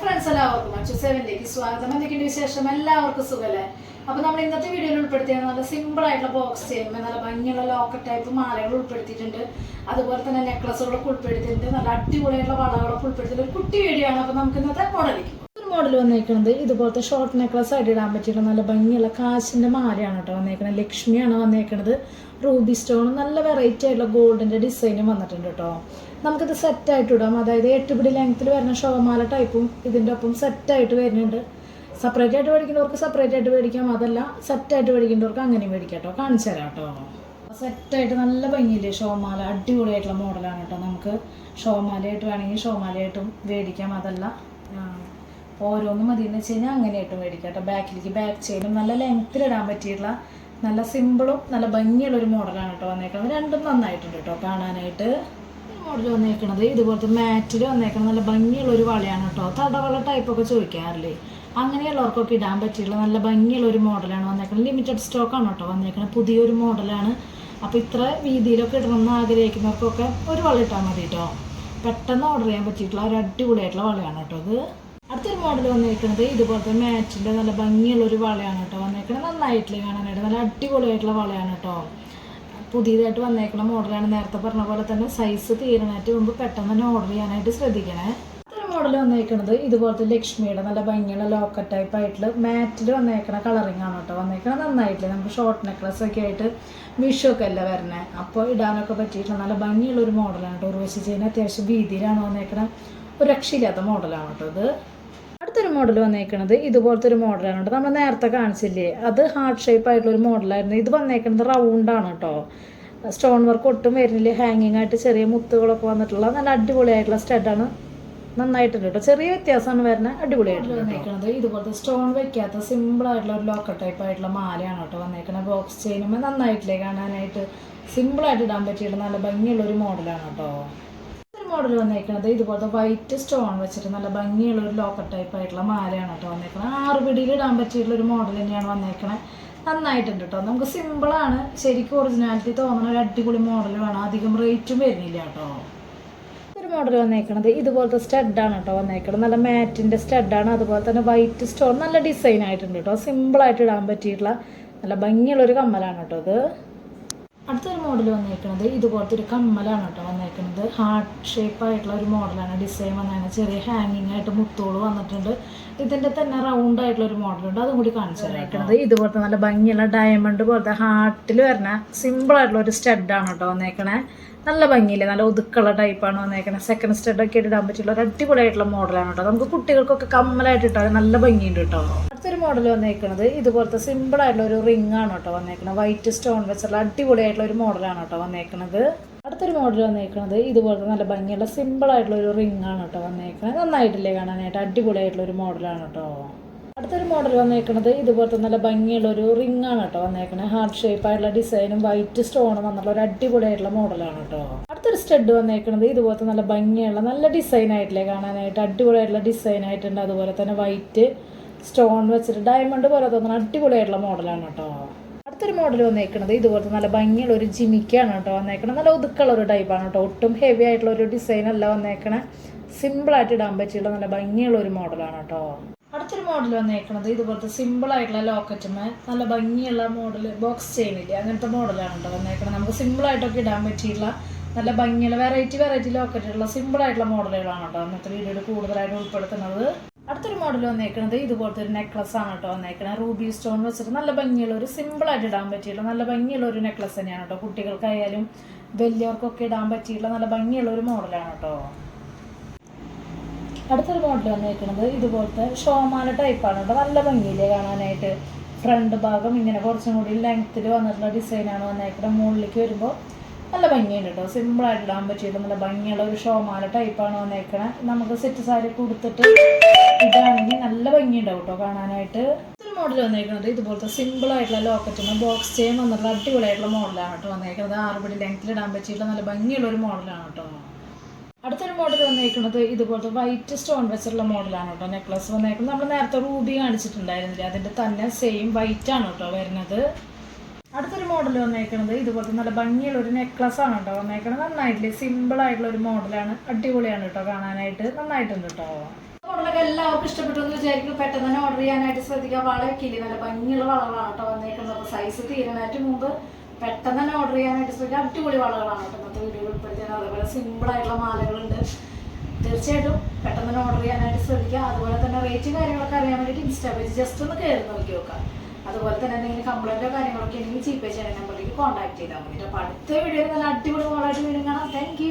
Friends എല്ലാവർക്കും അച്ചു സെവനിലേക്ക് സ്വാഗതം. എന്തൊക്കെയുണ്ട് വിശേഷം? എല്ലാവർക്കും സുഖല്ലേ? അപ്പൊ നമ്മൾ ഇന്നത്തെ വീഡിയോയിൽ ഉൾപ്പെടുത്തിയ നല്ല സിമ്പിൾ ആയിട്ടുള്ള ബോക്സ് ചെയ്യുമ്പോൾ നല്ല ഭംഗിയുള്ള ലോക്കറ്റ് ടൈപ്പ് മാലകൾ ഉൾപ്പെടുത്തിയിട്ടുണ്ട്. അതുപോലെ തന്നെ നെക്ലസുകളൊക്കെ ഉൾപ്പെടുത്തിയിട്ടുണ്ട്. നല്ല അടിപൊളിയായിട്ടുള്ള വളകളൊക്കെ ഉൾപ്പെടുത്തിയിട്ടുണ്ട്. ഒരു കുട്ടി വീഡിയോ ആണ്. അപ്പൊ നമുക്ക് ഇന്നത്തെ മോഡലിലേക്ക് ഒരു മോഡൽ വന്നേക്കുന്നത് ഇതുപോലത്തെ ഷോർട്ട് നെക്ലസ് ആയിട്ട് ഇടാൻ പറ്റിയിട്ട് നല്ല ഭംഗിയുള്ള കാശിന്റെ മാലയാണ് കേട്ടോ വന്നേക്കുന്നത് ലക്ഷ്മിയാണ് വന്നേക്കുന്നത് റൂബി സ്റ്റോണും നല്ല വെറൈറ്റി ആയിട്ടുള്ള ഗോൾഡിന്റെ ഡിസൈനും വന്നിട്ടുണ്ട് കേട്ടോ. നമുക്കിത് സെറ്റായിട്ട് ഇടാം. അതായത് എട്ട് ലെങ്ത്തിൽ വരുന്ന ഷോമാല ടൈപ്പും ഇതിന്റെ ഒപ്പം സെറ്റായിട്ട് വരുന്നുണ്ട്. സെപ്പറേറ്റ് ആയിട്ട് മേടിക്കുന്നവർക്ക് സെപ്പറേറ്റ് ആയിട്ട് മേടിക്കാം. അതല്ല സെറ്റായിട്ട് മേടിക്കുന്നവർക്ക് അങ്ങനെ മേടിക്കാം കേട്ടോ. കാണിച്ചു തരാം കേട്ടോ. സെറ്റായിട്ട് നല്ല ഭംഗിയില്ലേ ഷോമാല അടിപൊളിയായിട്ടുള്ള മോഡലാണ് കേട്ടോ. നമുക്ക് ഷോമാലയായിട്ട് വേണമെങ്കിൽ ഷോമാലയായിട്ടും മേടിക്കാം. അതല്ല ഓരോന്നും മതി എന്ന് വെച്ച് കഴിഞ്ഞാൽ അങ്ങനെ ആയിട്ട് മേടിക്കാം കേട്ടോ ബാക്കിലേക്ക് ബാക്ക് ചെയിനും നല്ല ലെങ്ത്തിൽ ഇടാൻ പറ്റിയിട്ടുള്ള നല്ല സിമ്പിളും നല്ല ഭംഗിയുള്ള ഒരു മോഡലാണ് കേട്ടോ വന്നേക്കുന്നത് രണ്ടും നന്നായിട്ടുണ്ട് കേട്ടോ കാണാനായിട്ട്. മോഡൽ വന്നേക്കണത് ഇതുപോലത്തെ മാറ്റിൽ വന്നേക്കണത് നല്ല ഭംഗിയുള്ള ഒരു വളയാണ് കേട്ടോ. തടവള ടൈപ്പൊക്കെ ചോദിക്കാറില്ലേ? അങ്ങനെയുള്ളവർക്കൊക്കെ ഇടാൻ പറ്റിയിട്ടുള്ള നല്ല ഭംഗിയുള്ള ഒരു മോഡലാണ് വന്നേക്കുന്നത് ലിമിറ്റഡ് സ്റ്റോക്കാണ് കേട്ടോ വന്നേക്കുന്നത് പുതിയൊരു മോഡലാണ് അപ്പോൾ ഇത്ര വീതിയിലൊക്കെ ഇടണമെന്ന് ആഗ്രഹിക്കുന്നവർക്കൊക്കെ ഒരു വള ഇട്ടാൽ മതി കേട്ടോ. പെട്ടെന്ന് ഓർഡർ ചെയ്യാൻ പറ്റിയിട്ടുള്ള ഒരു അടിപൊളിയായിട്ടുള്ള വളയാണ് കേട്ടോ ഇത്. അടുത്തൊരു മോഡൽ വന്നേക്കുന്നത് ഇതുപോലത്തെ മാറ്റിന്റെ നല്ല ഭംഗിയുള്ള ഒരു വളയാണ് കേട്ടോ. വന്നേക്കുന്നത് നന്നായിട്ടില്ല കാണാനായിട്ട്. നല്ല അടിപൊളിയായിട്ടുള്ള വളയാണ് കേട്ടോ. പുതിയതായിട്ട് വന്നേക്കുന്ന മോഡലാണ് നേരത്തെ പറഞ്ഞ പോലെ തന്നെ സൈസ് തീരണായിട്ട് മുമ്പ് പെട്ടെന്ന് തന്നെ ഓർഡർ ചെയ്യാനായിട്ട് ശ്രദ്ധിക്കണേ. അടുത്തൊരു മോഡൽ വന്നേക്കുന്നത് ഇതുപോലത്തെ ലക്ഷ്മിയുടെ നല്ല ഭംഗിയുള്ള ലോക്കറ്റ് ടൈപ്പ് ആയിട്ടുള്ള മാറ്റിൽ വന്നേക്കണ കളറിംഗ് ആണ് കേട്ടോ. വന്നേക്കണത് നന്നായിട്ടില്ല? നമുക്ക് ഷോർട്ട് നെക്ലസ് ഒക്കെ ആയിട്ട് വിഷു അല്ല അല്ലേ വരണേ? അപ്പോൾ ഇടാനൊക്കെ പറ്റിയിട്ടുള്ള നല്ല ഭംഗിയുള്ള ഒരു മോഡലാണ് കേട്ടോ. ഉർവശി ചെയ്യുന്ന അത്യാവശ്യം വീതിയിലാണ് വന്നേക്കണ. ഒരു രക്ഷയില്ലാത്ത മോഡലാണ് കേട്ടോ ഇത്. അടുത്തൊരു മോഡൽ വന്നേക്കണത് ഇതുപോലത്തെ ഒരു മോഡലാണ് കേട്ടോ. നമ്മൾ നേരത്തെ കാണിച്ചില്ലേ? അത് ഹാർട്ട് ഷേപ്പ് ആയിട്ടുള്ള ഒരു മോഡലായിരുന്നു ഇത് വന്നേക്കണത് റൗണ്ടാണ് കേട്ടോ. സ്റ്റോൺ വർക്ക് ഒട്ടും വരുന്നില്ല. ഹാങ്ങിങ് ആയിട്ട് ചെറിയ മുത്തുകളൊക്കെ വന്നിട്ടുള്ള നല്ല അടിപൊളിയായിട്ടുള്ള സ്റ്റഡാണ് നന്നായിട്ടുണ്ട് കേട്ടോ. ചെറിയ വ്യത്യാസമാണ് വരുന്നത്. അടിപൊളിയായിട്ട് വന്നേക്കണത് ഇതുപോലത്തെ സ്റ്റോൺ വെക്കാത്ത സിമ്പിൾ ആയിട്ടുള്ള ഒരു ലോക്കർ ടൈപ്പ് ആയിട്ടുള്ള മാലയാണ് കേട്ടോ വന്നേക്കുന്നത് ബോക്സ് ചെയ്യുമ്പോൾ നന്നായിട്ടില്ലേ കാണാനായിട്ട്? സിമ്പിളായിട്ട് ഇടാൻ പറ്റിയിട്ട് നല്ല ഭംഗിയുള്ള ഒരു മോഡലാണ് കേട്ടോ. ഒരു മോഡൽ വന്നേക്കുന്നത് ഇതുപോലത്തെ വൈറ്റ് സ്റ്റോൺ വെച്ചിട്ട് നല്ല ഭംഗിയുള്ള ഒരു ലോക്കർ ടൈപ്പ് ആയിട്ടുള്ള മാലയാണ് കേട്ടോ വന്നേക്കുന്നത് ആറ് പിടിയിൽ ഇടാൻ പറ്റിയിട്ടുള്ള ഒരു മോഡൽ തന്നെയാണ് വന്നേക്കണേ നന്നായിട്ടുണ്ട് കേട്ടോ നമുക്ക് സിമ്പിളാണ് ശരിക്കും ഒറിജിനാലിറ്റി തോന്നുന്ന ഒരു അടിപൊളി മോഡൽ വേണം. അധികം റേറ്റും വരുന്നില്ല കേട്ടോ ഒരു മോഡൽ വന്നേക്കണത് ഇതുപോലത്തെ സ്റ്റഡാണ് കേട്ടോ വന്നേക്കണത്. നല്ല മാറ്റിന്റെ സ്റ്റഡാണ് അതുപോലെ തന്നെ വൈറ്റ് സ്റ്റോൺ നല്ല ഡിസൈൻ ആയിട്ടുണ്ട് കേട്ടോ സിമ്പിളായിട്ട് ഇടാൻ പറ്റിയിട്ടുള്ള നല്ല ഭംഗിയുള്ള ഒരു കമ്മലാണ് കേട്ടോ ഇത്. അടുത്തൊരു മോഡൽ വന്നേക്കുന്നത് ഇതുപോലത്തെ ഒരു കമ്മലാണ് കേട്ടോ വന്നേക്കുന്നത് ഹാർട്ട് ഷേപ്പ് ആയിട്ടുള്ള ഒരു മോഡലാണ് ഡിസൈൻ വന്നേക്കുന്നത് ചെറിയ ഹാങ്ങിങ് ആയിട്ട് മുത്തോൾ വന്നിട്ടുണ്ട്. ഇതിന്റെ തന്നെ റൗണ്ട് ആയിട്ടുള്ള ഒരു മോഡലുണ്ട് അതും കൂടി കാണിച്ചു തന്നേക്കുന്നത് ഇതുപോലത്തെ നല്ല ഭംഗിയുള്ള ഡയമണ്ട് പോലത്തെ ഹാർട്ടിൽ വരുന്ന സിമ്പിൾ ആയിട്ടുള്ള ഒരു സ്റ്റഡാണ് കേട്ടോ വന്നേക്കണേ. നല്ല ഭംഗിയില്ലേ? നല്ല ഒതുക്കുള്ള ടൈപ്പാണ് വന്നേക്കണത് സെക്കൻഡ് സ്റ്റഡൊക്കെ ഇടാൻ പറ്റുള്ള ഒരു അടിപൊളിയായിട്ടുള്ള മോഡലാണ് കേട്ടോ. നമുക്ക് കുട്ടികൾക്കൊക്കെ കമ്മലായിട്ട് ഇട്ടാൽ നല്ല ഭംഗിയുണ്ട് കേട്ടോ. അടുത്തൊരു മോഡൽ വന്നേക്കുന്നത് ഇതുപോലത്തെ സിമ്പിൾ ആയിട്ടുള്ള ഒരു റിംഗ് ആണ് കേട്ടോ വന്നേക്കുന്നത് വൈറ്റ് സ്റ്റോൺ വെച്ചുള്ള അടിപൊളിയായിട്ടുള്ള ഒരു മോഡലാണ് കേട്ടോ വന്നേക്കുന്നത് അടുത്തൊരു മോഡൽ വന്നേക്കുന്നത് ഇതുപോലത്തെ നല്ല ഭംഗിയുള്ള സിമ്പിൾ ആയിട്ടുള്ള ഒരു റിംഗ് ആണ് കേട്ടോ വന്നേക്കുന്നത് നന്നായിട്ടില്ലേ കാണാനായിട്ട്? അടിപൊളിയായിട്ടുള്ള ഒരു മോഡലാണ് കേട്ടോ. അടുത്തൊരു മോഡൽ വന്നേക്കുന്നത് ഇതുപോലത്തെ നല്ല ഭംഗിയുള്ള ഒരു റിംഗ് ആണ് കേട്ടോ വന്നേക്കുന്നത് ഹാർട്ട് ഷേപ്പ് ആയിട്ടുള്ള ഡിസൈനും വൈറ്റ് സ്റ്റോണും വന്നുള്ള ഒരു അടിപൊളിയായിട്ടുള്ള മോഡലാണ് കേട്ടോ. അടുത്തൊരു സ്റ്റഡ് വന്നേക്കുന്നത് ഇതുപോലത്തെ നല്ല ഭംഗിയുള്ള നല്ല ഡിസൈൻ ആയിട്ടില്ലേ കാണാനായിട്ട്? അടിപൊളിയായിട്ടുള്ള ഡിസൈൻ ആയിട്ടുണ്ട്. അതുപോലെ തന്നെ വൈറ്റ് സ്റ്റോൺ വെച്ചിട്ട് ഡയമണ്ട് പോലെ തോന്നുന്ന അടിപൊളിയായിട്ടുള്ള മോഡലാണ് കേട്ടോ. അടുത്തൊരു മോഡൽ വന്നേക്കുന്നത് ഇതുപോലത്തെ നല്ല ഭംഗിയുള്ള ഒരു ജിമിക്കാണ് കേട്ടോ വന്നേക്കണത്. നല്ല ഒതുക്കുള്ള ഒരു ടൈപ്പാണ് കേട്ടോ. ഒട്ടും ഹെവി ആയിട്ടുള്ള ഒരു ഡിസൈൻ അല്ല വന്നേക്കണേ. സിമ്പിളായിട്ട് ഇടാൻ പറ്റിയുള്ള നല്ല ഭംഗിയുള്ള ഒരു മോഡലാണ് കേട്ടോ. അടുത്തൊരു മോഡൽ വന്നേക്കണത് ഇതുപോലത്തെ സിമ്പിൾ ആയിട്ടുള്ള ലോക്കറ്റുമേ നല്ല ഭംഗിയുള്ള മോഡൽ ബോക്സ് ചെയിനില്ലേ അങ്ങനത്തെ മോഡലാണ് കേട്ടോ വന്നേക്കണത്. നമുക്ക് സിമ്പിൾ ആയിട്ടൊക്കെ ഇടാൻ പറ്റിയുള്ള നല്ല ഭംഗിയുള്ള വെറൈറ്റി വെറൈറ്റി ലോക്കറ്റുള്ള സിമ്പിൾ ആയിട്ടുള്ള മോഡലുകളാണ് കേട്ടോ അന്നത്തെ വീഡിയോയിൽ കൂടുതലായിട്ട് ഉൾപ്പെടുത്തുന്നത്. അടുത്തൊരു മോഡൽ വന്നേക്കണത് ഇതുപോലത്തെ ഒരു നെക്ലസ് ആണ് കേട്ടോ വന്നേക്കണത്. റൂബി സ്റ്റോൺ വെച്ചിട്ട് നല്ല ഭംഗിയുള്ള ഒരു സിമ്പിൾ ആയിട്ട് ഇടാൻ പറ്റിയുള്ള നല്ല ഭംഗിയുള്ള ഒരു നെക്ലസ് തന്നെയാണ് കേട്ടോ കുട്ടികൾക്കായാലും വലിയവർക്കൊക്കെ ഇടാൻ പറ്റിയുള്ള നല്ല ഭംഗിയുള്ള ഒരു മോഡലാണ് കേട്ടോ അടുത്തൊരു മോഡൽ വന്നേക്കുന്നത് ഇതുപോലത്തെ ഷോമാല ടൈപ്പാണ് കേട്ടോ നല്ല ഭംഗിയില്ലേ കാണാനായിട്ട്. ഫ്രണ്ട് ഭാഗം ഇങ്ങനെ കുറച്ചും കൂടി ലെങ്ത്തിൽ വന്നിട്ടുള്ള ഡിസൈനാണ് വന്നേക്കുന്നത് മുകളിലേക്ക് വരുമ്പോൾ നല്ല ഭംഗിയുണ്ട് കേട്ടോ സിമ്പിളായിട്ട് ഇടാൻ പറ്റിയിട്ടുള്ള നല്ല ഭംഗിയുള്ള ഒരു ഷോമാല ടൈപ്പാണ് വന്നേക്കണേ നമുക്ക് സെറ്റ് സാരി കൊടുത്തിട്ട് ഇടാണെങ്കിൽ നല്ല ഭംഗിയുണ്ടാവും കേട്ടോ കാണാനായിട്ട്. മോഡൽ വന്നേക്കുന്നത് ഇതുപോലത്തെ സിമ്പിൾ ആയിട്ടുള്ള ലോക്കറ്റിന് ബോക്സ് ചെയിൻ വന്നിട്ടുള്ള അടിപൊളിയായിട്ടുള്ള മോഡലാണ് കേട്ടോ വന്നേക്കുന്നത് ആറുപടി ലെങ്ത്തിൽ ഇടാൻ പറ്റിയിട്ടുള്ള നല്ല ഭംഗിയുള്ള ഒരു മോഡലാണ് കേട്ടോ അടുത്തൊരു മോഡൽ വന്നേക്കുന്നത് ഇതുപോലത്തെ വൈറ്റ് സ്റ്റോൺ വെച്ചിട്ടുള്ള മോഡലാണ് കേട്ടോ നെക്ലസ് വന്നേക്കുന്നത് നമ്മൾ നേരത്തെ റൂബി കാണിച്ചിട്ടുണ്ടായിരുന്നില്ല? അതിന്റെ തന്നെ സെയിം വൈറ്റ് ആണ് കേട്ടോ വരുന്നത്. അടുത്തൊരു മോഡൽ വന്നേക്കുന്നത് ഇതുപോലത്തെ നല്ല ഭംഗിയുള്ള ഒരു നെക്ലസ് ആണ് കേട്ടോ വന്നേക്കുന്നത് നന്നായിട്ടില്ലേ? സിമ്പിൾ ആയിട്ടുള്ള ഒരു മോഡലാണ് അടിപൊളിയാണ് കേട്ടോ കാണാനായിട്ട്. നന്നായിട്ടുണ്ട് കേട്ടോ എല്ലാവർക്കും ഇഷ്ടപ്പെട്ടു എന്ന് വിചാരിക്കും പെട്ടെന്ന് തന്നെ ഓർഡർ ചെയ്യാനായിട്ട് ശ്രദ്ധിക്കുക. കിളി നല്ല ഭംഗിയുള്ള വളകളാണ് കേട്ടോ വന്നേക്കുന്നത്. അപ്പോൾ സൈസ് തീരാനായിട്ട് മുമ്പ് പെട്ടെന്ന് തന്നെ ഓർഡർ ചെയ്യാനായിട്ട് ശ്രദ്ധിക്കുക. അടിപൊളി വളകളാണ് കേട്ടോ ഇന്നത്തെ വീഡിയോയിൽ ഉൾപ്പെടുത്തിയത്. അതേപോലെ സിമ്പിൾ ആയിട്ടുള്ള മാലകളുണ്ട്. തീർച്ചയായിട്ടും പെട്ടെന്ന് തന്നെ ഓർഡർ ചെയ്യാനായിട്ട് ശ്രദ്ധിക്കാം അതുപോലെ തന്നെ റേറ്റും കാര്യങ്ങളൊക്കെ അറിയാൻ വേണ്ടിയിട്ട് ഇൻസ്റ്റാ പേജ് ജസ്റ്റ് ഒന്ന് കയറി നോക്കി നോക്കാം അതുപോലെ തന്നെ എന്തെങ്കിലും കംപ്ലൈന്റോ കാര്യങ്ങളൊക്കെ ഉണ്ടെങ്കിൽ പേ ചെയ്യാൻ നമ്പറിലേക്ക് കോൺടാക്ട് ചെയ്താൽ മതി. അപ്പോൾ അടുത്ത വീഡിയോയിൽ നല്ല അടിപൊളി മോളായിട്ട് വീണ്ടും കാണാം. താങ്ക്